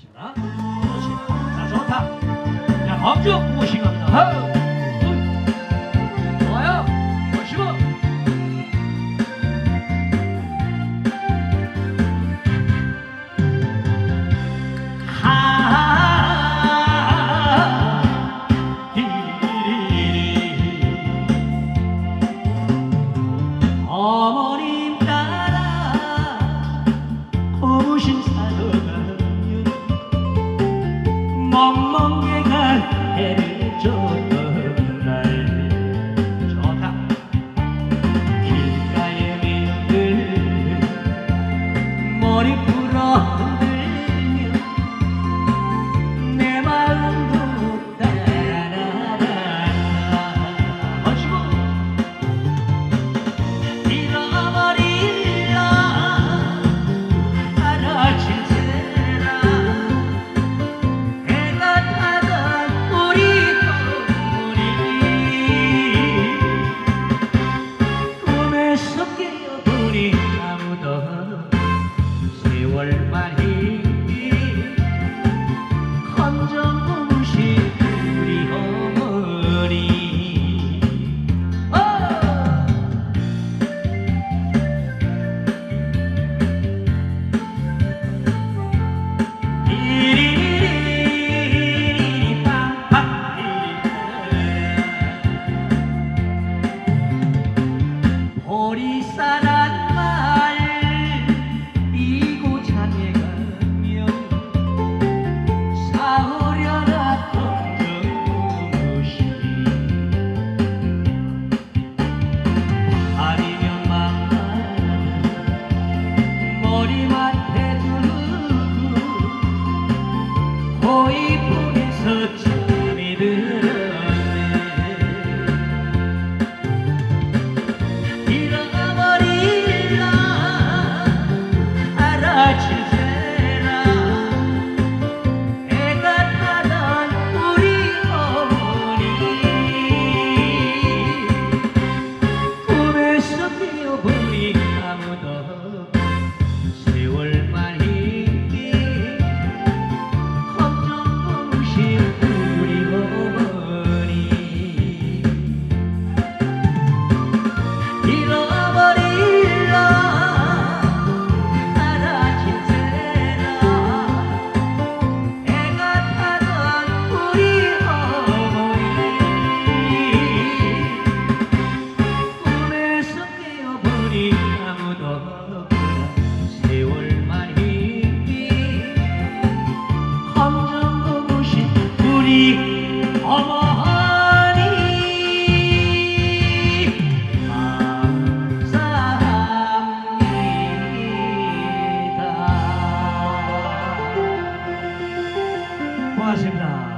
하겠습니다. 자, 좋다. 자, 엄주 모시갑니다. 멍멍해갈 해를 Sara. 아무도 없구나 세월만이 검정 보고, 싶은 우리 어머니, 감사합니다.